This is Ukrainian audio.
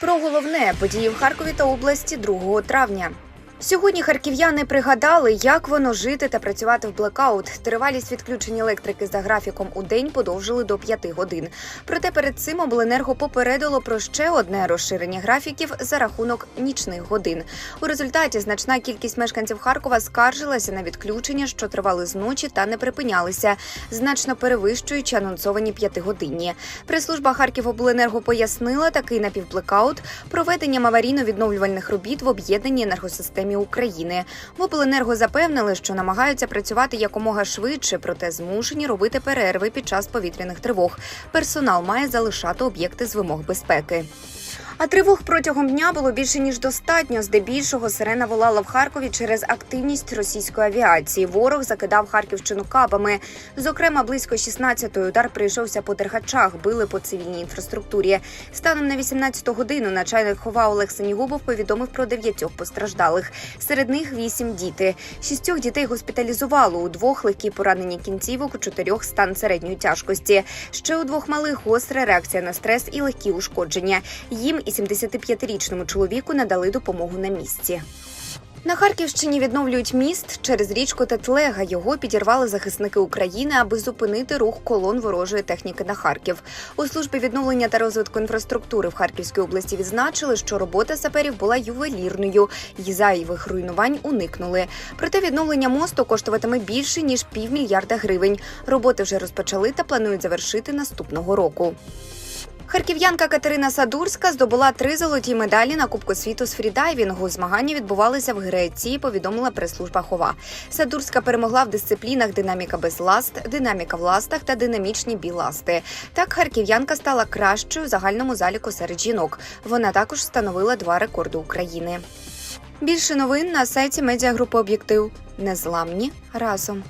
Про головне події в Харкові та області 2 травня. Сьогодні харків'яни пригадали, як воно жити та працювати в блекаут. Тривалість відключень електрики за графіком у день подовжили до 5 годин. Проте перед цим обленерго попередило про ще одне розширення графіків за рахунок нічних годин. У результаті значна кількість мешканців Харкова скаржилася на відключення, що тривали з ночі та не припинялися, значно перевищуючи анонсовані п'ятигодинні. Прес-служба Харківобленерго пояснила такий напівблекаут проведенням аварійно-відновлювальних робіт в об'єднаній енергосистемі України. В обленерго запевнили, що намагаються працювати якомога швидше, проте змушені робити перерви під час повітряних тривог. Персонал має залишати об'єкти з вимог безпеки. А тривог протягом дня було більше ніж достатньо. Здебільшого сирена волала в Харкові через активність російської авіації. Ворог закидав Харківщину кабами. Зокрема, близько 16-ї удар прийшовся по Дергачах, били по цивільній інфраструктурі. Станом на 18-ту годину начальник хова Олег Сенігубов повідомив про дев'ятьох постраждалих. Серед них вісім діти. Шістьох дітей госпіталізувало. У двох легкі поранені кінцівок, у чотирьох стан середньої тяжкості. Ще у двох малих гостра реакція на стрес і легкі ушкодження. Їм і 75-річному чоловіку надали допомогу на місці. На Харківщині відновлюють міст через річку Тетлега. Його підірвали захисники України, аби зупинити рух колон ворожої техніки на Харків. У службі відновлення та розвитку інфраструктури в Харківській області відзначили, що робота саперів була ювелірною і зайвих руйнувань уникнули. Проте відновлення мосту коштуватиме більше ніж півмільярда гривень. Роботи вже розпочали та планують завершити наступного року. Харків'янка Катерина Садурська здобула три золоті медалі на Кубку світу з фрідайвінгу. Змагання відбувалися в Греції. Повідомила прес-служба Хова. Садурська перемогла в дисциплінах динаміка без ласт, динаміка в ластах та динамічні біласти. Так харків'янка стала кращою в загальному заліку серед жінок. Вона також встановила два рекорди України. Більше новин на сайті медіагрупи Об'єктив. Незламні разом.